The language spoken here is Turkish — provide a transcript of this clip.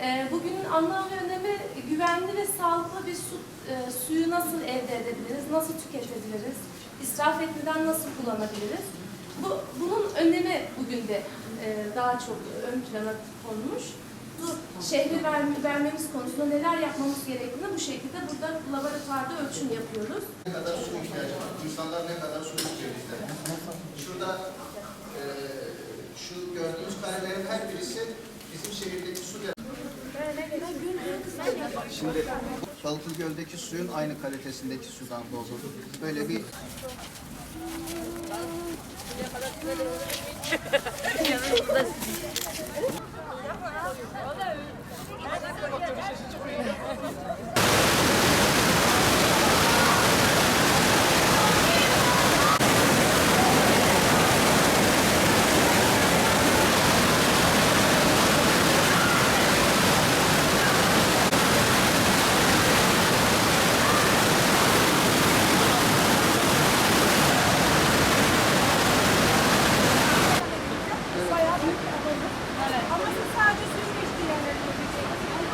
Ee, Bugünün anlam ve önemi güvenli ve sağlıklı bir su, e, suyu nasıl elde edebiliriz, nasıl tüketebiliriz, israf etmeden nasıl kullanabiliriz? Bu, bunun önemi bugün de e, daha çok ön plana konmuş. Bu şehri ver, vermemiz konusunda neler yapmamız gerektiğini bu şekilde burada laboratuvarda ölçüm yapıyoruz. ne kadar su ihtiyacı var? İnsanlar ne kadar su istiyor bizden? Şurada e, şu gördüğünüz karelerin her birisi bizim şehirdeki su. Şimdi Balıklı Göl'deki suyun aynı kalitesindeki sudan doldurduk. Böyle bir